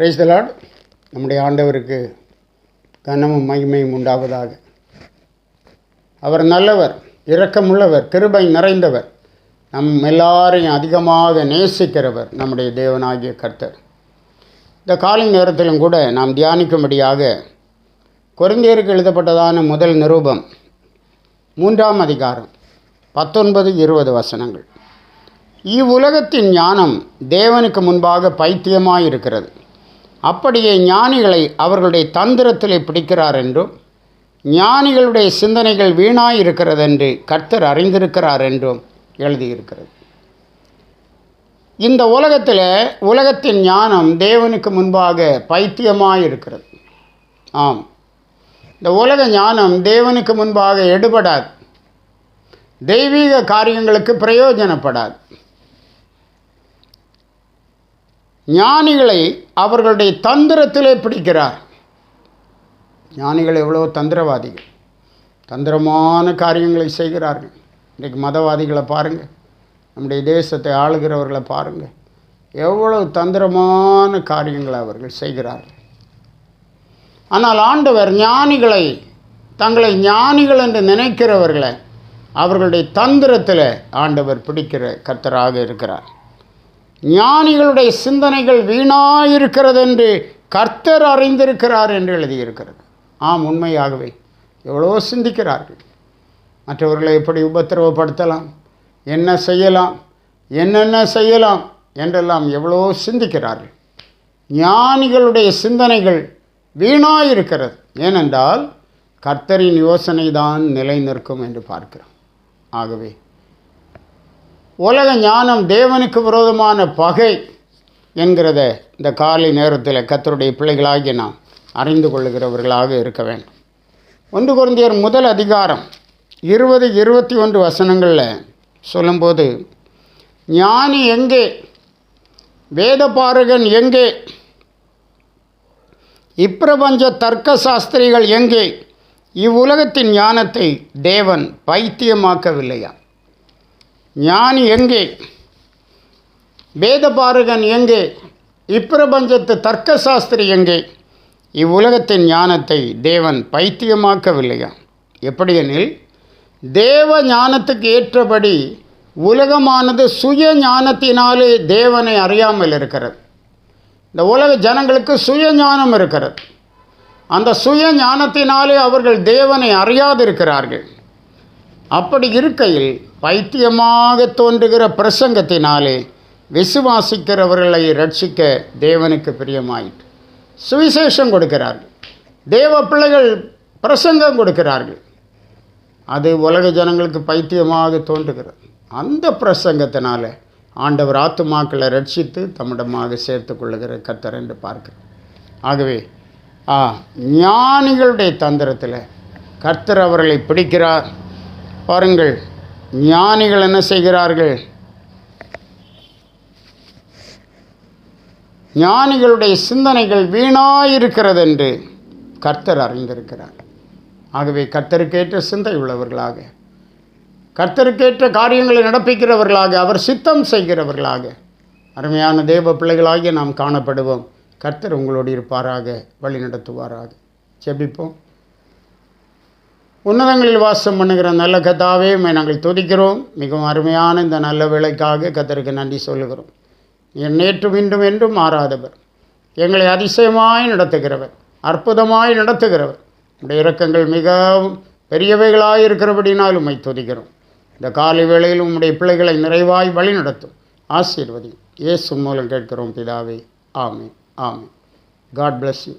Price Lord நம்முடைய ஆண்டவருக்கு கனமும் மகிமையும் உண்டாவதாக. அவர் நல்லவர் இரக்கமுள்ளவர் கிருபை நிறைந்தவர். நம் எல்லாரையும் அதிகமாக நேசிக்கிறவர் நம்முடைய தேவனாகிய கர்த்தர். இந்த காலை நேரத்திலும் கூட நாம் தியானிக்கும்படியாக குறைந்தியருக்கு எழுதப்பட்டதான முதல் நிரூபம் மூன்றாம் அதிகாரம் பத்தொன்பது இருபது வசனங்கள். இவ்வுலகத்தின் ஞானம் தேவனுக்கு முன்பாக பைத்தியமாயிருக்கிறது. அப்படியே ஞானிகளை அவர்களுடைய தந்திரத்திலே பிடிக்கிறார் என்றும் ஞானிகளுடைய சிந்தனைகள் வீணாயிருக்கிறது என்று கர்த்தர் அறிந்திருக்கிறார் என்றும் எழுதியிருக்கிறது. இந்த உலகத்தில் உலகத்தின் ஞானம் தேவனுக்கு முன்பாக பைத்தியமாக இருக்கிறது ஆம். இந்த உலக ஞானம் தேவனுக்கு முன்பாக எடுபடாது. தெய்வீக காரியங்களுக்கு பிரயோஜனப்படாது. ஞானிகளை அவர்களுடைய தந்திரத்திலே பிடிக்கிறார். ஞானிகள் எவ்வளோ தந்திரவாதிகள். தந்திரமான காரியங்களை செய்கிறார்கள். இன்றைக்கு மதவாதிகளை பாருங்கள் நம்முடைய தேசத்தை ஆளுகிறவர்களை பாருங்கள் எவ்வளவு தந்திரமான காரியங்களை அவர்கள் செய்கிறார்கள். ஆனால் ஆண்டவர் ஞானிகளை தங்களை ஞானிகள் என்று நினைக்கிறவர்களை அவர்களுடைய தந்திரத்தில் ஆண்டவர் பிடிக்கிற கர்த்தராக இருக்கிறார். ஞானிகளுடைய சிந்தனைகள் வீணாயிருக்கிறது என்று கர்த்தர் அறிந்திருக்கிறார் என்று எழுதியிருக்கிறது. ஆம் உண்மையாகவே. எவ்வளோ சிந்திக்கிறார்கள். மற்றவர்களை எப்படி உபத்திரவப்படுத்தலாம்? என்ன செய்யலாம்? என்னென்ன செய்யலாம்? என்றெல்லாம் எவ்வளோ சிந்திக்கிறார்கள். ஞானிகளுடைய சிந்தனைகள் வீணாயிருக்கிறது. ஏனென்றால் கர்த்தரின் யோசனை தான் நிலை நிற்கும் என்று பார்க்கிறோம். ஆகவே உலக ஞானம் தேவனுக்கு விரோதமான பகை என்கிறத இந்த காலை நேரத்தில் கத்தருடைய பிள்ளைகளாகி நாம் அறிந்து கொள்ளுகிறவர்களாக இருக்க வேண்டும். ஒன்று குருந்தியர் முதல் அதிகாரம் இருபது இருபத்தி ஒன்று வசனங்களில் சொல்லும்போது ஞானி எங்கே? வேதபாரகன் எங்கே? இப்பிரபஞ்ச தர்க்க சாஸ்திரிகள் எங்கே? இவ்வுலகத்தின் ஞானத்தை தேவன் பைத்தியமாக்கவில்லையா? ஞானி எங்கே? வேதபாரகன் எங்கே? இப்பிரபஞ்சத்து தர்க்க சாஸ்திரி எங்கே? இவ்வுலகத்தின் ஞானத்தை தேவன் பைத்தியமாக்கவில்லையா? எப்படியெனில் தேவ ஞானத்துக்கு ஏற்றபடி உலகமானது சுய ஞானத்தினாலே தேவனை அறியாமல் இருக்கிறது. இந்த உலக ஜனங்களுக்கு சுய ஞானம் இருக்கிறது. அந்த சுய ஞானத்தினாலே அவர்கள் தேவனை அறியாதிருக்கிறார்கள். அப்படி இருக்கையில் பைத்தியமாக தோன்றுகிற பிரசங்கத்தினாலே விசுவாசிக்கிறவர்களை ரட்சிக்க தேவனுக்கு பிரியமாயிற்று. சுவிசேஷம் கொடுக்கிறார்கள். தேவ பிள்ளைகள் பிரசங்கம் கொடுக்கிறார்கள். அது உலக ஜனங்களுக்கு பைத்தியமாக தோன்றுகிறது. அந்த பிரசங்கத்தினால ஆண்டவர் ஆத்துமாக்களை ரட்சித்து தம்மிடமாக சேர்த்து கொள்ளுகிற கத்தர் என்று பார்க்கிறோம். ஆகவே ஆ ஞானிகளுடைய தந்திரத்தில் கர்த்தர் அவர்களை பிடிக்கிறார். பாருங்கள் ஞானிகள் என்ன செய்கிறார்கள்? ஞானிகளுடைய சிந்தனைகள் வீணாயிருக்கிறது என்று கர்த்தர் அறிந்திருக்கிறார். ஆகவே கர்த்தருக்கேற்ற சிந்தை உள்ளவர்களாக கர்த்தருக்கேற்ற காரியங்களை நடப்பிக்கிறவர்களாக அவர் சித்தம் செய்கிறவர்களாக அருமையான தேவ பிள்ளைகளாகிய நாம் காணப்படுவோம். கர்த்தர் உங்களோடு இருப்பாராக வழி நடத்துவாராக செபிப்போம் உன்னதங்களில் வாசம் பண்ணுகிற நல்ல கத்தாவே நாங்கள் துதிக்கிறோம். மிகவும் அருமையான இந்த நல்ல வேலைக்காக கத்தருக்கு நன்றி சொல்லுகிறோம். என் நேற்றும் இன்றும் என்றும் மாறாதவர். எங்களை அதிசயமாய் நடத்துகிறவர். அற்புதமாய் நடத்துகிறவர். உடைய இறக்கங்கள் மிகவும் பெரியவைகளாக இருக்கிறபடினால் உம்மை துதிக்கிறோம். இந்த காலை வேளையில் உம்முடைய பிள்ளைகளை நிறைவாய் வழி நடத்தும் ஆசீர்வதி இயேசு மூலம் கேட்கிறோம் பிதாவே. ஆமே ஆமே காட் பிளஸ் யூ